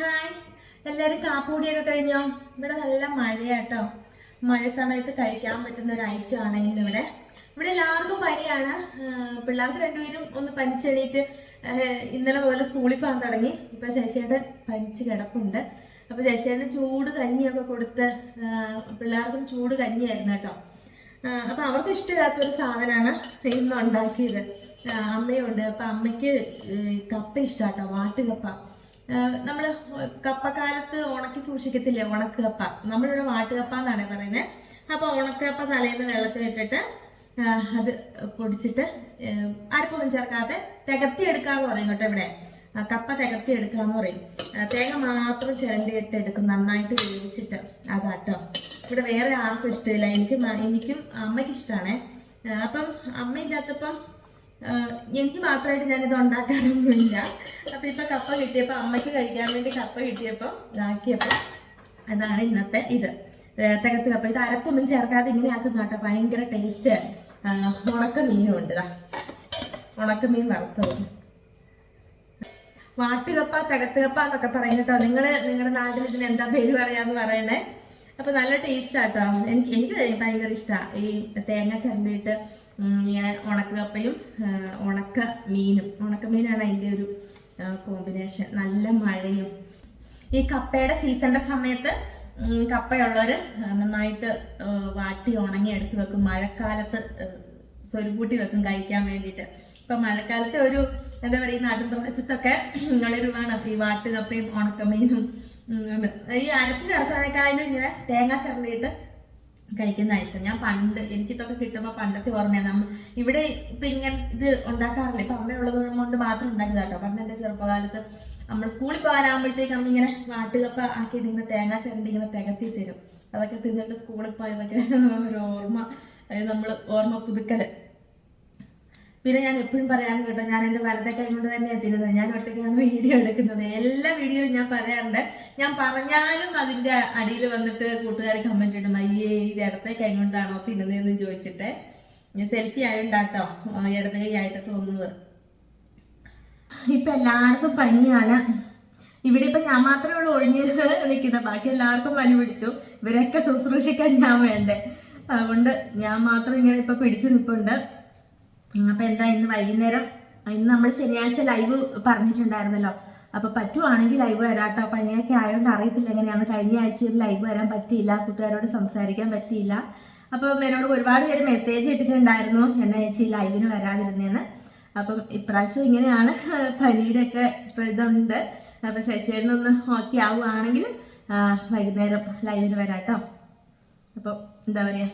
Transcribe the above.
Hi എല്ലാവരും കാപ്പൂടിയൊക്കെ കഴിഞ്ഞോ? ഇവിടെ നല്ല മഴയാട്ടോ. മഴ സമയത്ത് കഴിക്കാൻ പറ്റുന്ന ഒരു ഐറ്റം ആണ് ഇന്നിവിടെ. ഇവിടെ എല്ലാവർക്കും പനിയാണ്. പിള്ളേർക്ക് രണ്ടുപേരും ഒന്ന് പനിച്ചെണീറ്റ് ഇന്നലെ മുതൽ സ്കൂളിൽ പോകാൻ തുടങ്ങി. ഇപ്പൊ ശശിയേട്ടൻ പനിച്ച് കിടപ്പുണ്ട്. അപ്പൊ ശശിയേട്ടൻ ചൂട് കഞ്ഞിയൊക്കെ കൊടുത്ത് പിള്ളേർക്കും ചൂട് കഞ്ഞിയായിരുന്നു കേട്ടോ. അപ്പൊ അവർക്ക് ഇഷ്ടമില്ലാത്തൊരു സാധനമാണ് ഇന്ന് ഉണ്ടാക്കിയത് അമ്മയുണ്ട്. അപ്പൊ അമ്മയ്ക്ക് കപ്പ ഇഷ്ടാട്ടോ വാട്ടുകപ്പ. നമ്മൾ കപ്പക്കാലത്ത് ഉണക്കി സൂക്ഷിക്കത്തില്ലേ? ഉണക്കപ്പ. നമ്മളിവിടെ വാട്ടുകപ്പ എന്നാണ് പറയുന്നത് അപ്പൊ ഉണക്കപ്പ തലേന്ന് വെള്ളത്തിലിട്ടിട്ട് അത് പൊടിച്ചിട്ട് അരപ്പൊന്നും ചേർക്കാതെ തികത്തി എടുക്കാന്ന് പറയും കേട്ടോ ഇവിടെ. കപ്പ തികത്തി എടുക്കാന്ന് പറയും തേങ്ങ മാത്രം ചിരണ്ടിയിട്ട് എടുക്കും. നന്നായിട്ട് വേവിച്ചിട്ട് അതാട്ടോ. ഇവിടെ വേറെ ആർക്കും ഇഷ്ടമില്ല. എനിക്ക് എനിക്കും അമ്മയ്ക്ക് ഇഷ്ടമാണേ അപ്പം അമ്മ ഇല്ലാത്തപ്പം എനിക്ക് മാത്രമായിട്ട് ഞാനിത് ഉണ്ടാക്കാറൊന്നുമില്ല അപ്പം ഇപ്പം കപ്പ കിട്ടിയപ്പോൾ അമ്മയ്ക്ക് കഴിക്കാൻ വേണ്ടി കപ്പ കിട്ടിയപ്പോൾ ആക്കിയപ്പോൾ അതാണ് ഇന്നത്തെ ഇത്. തകത്ത് കപ്പ. ഇത് അരപ്പൊന്നും ചേർക്കാതെ ഇങ്ങനെ ആക്കുന്ന കേട്ടോ. ഭയങ്കര ടേസ്റ്റ് ഉണക്ക മീനും ഉണ്ട്. ഉണക്ക മീൻ വറുത്തത്. വാട്ടുകപ്പ തികത്തുകപ്പ എന്നൊക്കെ പറയും കേട്ടോ. നിങ്ങൾ നിങ്ങളുടെ നാട്ടിൽ ഇതിന് എന്താ പേര് പറയാന്ന് പറയണേ? അപ്പൊ നല്ല ടേസ്റ്റ് ആട്ടോ. എനിക്ക് എനിക്ക് ഭയങ്കര ഇഷ്ടമാണ് ഈ തേങ്ങ ചിരണ്ടിയിട്ട് ഇങ്ങനെ ഉണക്കക്കപ്പയും ആ, ഉണക്ക മീനും. ഉണക്ക മീനാണ് അതിന്റെ ഒരു കോമ്പിനേഷൻ നല്ല മഴയും. ഈ കപ്പയുടെ സീസണിന്റെ സമയത്ത് കപ്പയുള്ളവർ നന്നായിട്ട് വാട്ടി ഉണങ്ങി എടുത്ത് വെക്കും. മഴക്കാലത്ത് സ്വരുപൂട്ടി വെക്കും കഴിക്കാൻ വേണ്ടിയിട്ട്. ഇപ്പൊ മഴക്കാലത്തെ ഒരു എന്താ പറയുക നാട്ടിൻ പ്രദേശത്തൊക്കെ ഉള്ളൊരുവാണ് ഈ വാട്ടുകപ്പയും ഉണക്കമീനും. ഈ അരപ്പ് ചേർത്തതിനേക്കാളും ഇങ്ങനെ തേങ്ങ ചിരണ്ടിയിട്ട് കഴിക്കുന്ന ഇഷ്ടം. ഞാൻ പണ്ട് എനിക്കിതൊക്കെ കിട്ടുമ്പോൾ പണ്ടത്തെ ഓർമ്മയാണ് നമ്മൾ ഇവിടെ ഇപ്പം ഇങ്ങനെ ഇത് ഉണ്ടാക്കാറില്ല? ഇപ്പം അമ്മയുള്ളത് കൊണ്ട് മാത്രം ഉണ്ടാക്കിയതാ കേട്ടോ. പണ്ട് എന്റെ ചെറുപ്പകാലത്ത് നമ്മൾ സ്കൂളിൽ പോകാനാകുമ്പോഴത്തേക്ക് അമ്മ ഇങ്ങനെ വാട്ടുകപ്പ ആക്കിയിട്ട് ഇങ്ങനെ തേങ്ങ ചിരണ്ടി ഇങ്ങനെ തികത്തി തരും. അതൊക്കെ തിന്നിട്ട് സ്കൂളിൽ പോയതൊക്കെ ഒരു ഓർമ്മ നമ്മൾ ഓർമ്മ പുതുക്കൽ. പിന്നെ ഞാൻ എപ്പോഴും പറയാൻ കേട്ടോ ഞാൻ എന്റെ വലത്തെ കൈ കൊണ്ട് തന്നെയാണ് തിരുന്നത് ഞാൻ ഒറ്റയ്ക്കാണ് വീഡിയോ എടുക്കുന്നത്. എല്ലാ വീഡിയോയിലും ഞാൻ പറയാറുണ്ട്. ഞാൻ പറഞ്ഞാലും അതിന്റെ അടിയിൽ വന്നിട്ട് കൂട്ടുകാർ കമന്റ് ഇടും അയ്യേ ഇത് ഇടത്തെ കൈ കൊണ്ടാണോ തിന്നുന്നതെന്ന് ചോദിച്ചിട്ട്. സെൽഫി ആയോണ്ടാട്ടോ ഇടത്തെ ഇടത് കൈ ആയിട്ട് തോന്നുന്നത്. ഇപ്പൊ എല്ലായിടത്തും പനിയാണ്. ഇവിടെ ഇപ്പൊ ഞാൻ മാത്രമേ ഉള്ളൂ ഒഴിഞ്ഞ് നിൽക്കുന്നത്. ബാക്കി എല്ലാവർക്കും പനി പിടിച്ചു. ഇവരൊക്കെ ശുശ്രൂഷിക്കാൻ ഞാൻ വേണ്ടേ. അതുകൊണ്ട് ഞാൻ മാത്രം ഇങ്ങനെ ഇപ്പൊ പിടിച്ചു നിൽപ്പുണ്ട്. അപ്പൊ എന്താ ഇന്ന് വൈകുന്നേരം? ഇന്ന് നമ്മൾ ശനിയാഴ്ച ലൈവ് പറഞ്ഞിട്ടുണ്ടായിരുന്നല്ലോ. അപ്പൊ പറ്റുവാണെങ്കിൽ ലൈവ് വരാട്ടോ. അങ്ങനെയൊക്കെ ആയതുകൊണ്ട് അറിയത്തില്ല എങ്ങനെയാണ് കഴിഞ്ഞ ആഴ്ചയിൽ ലൈവ് വരാൻ പറ്റിയില്ല. കൂട്ടുകാരോട് സംസാരിക്കാൻ പറ്റിയില്ല. അപ്പൊ എന്നോട് ഒരുപാട് പേര് മെസ്സേജ് ഇട്ടിട്ടുണ്ടായിരുന്നു. എന്നെ ചേച്ചി ലൈവിന് വരാതിരുന്നേന്ന്. അപ്പം ഇപ്രാവശ്യം ഇങ്ങനെയാണ് പനിയുടെ ഒക്കെ ഇതുണ്ട്. അപ്പൊ ശശിയേട്ടനൊന്ന് ഓക്കെ ആവുകയാണെങ്കിൽ വൈകുന്നേരം ലൈവിന് വരാട്ടോ. അപ്പം എന്താ പറയാ?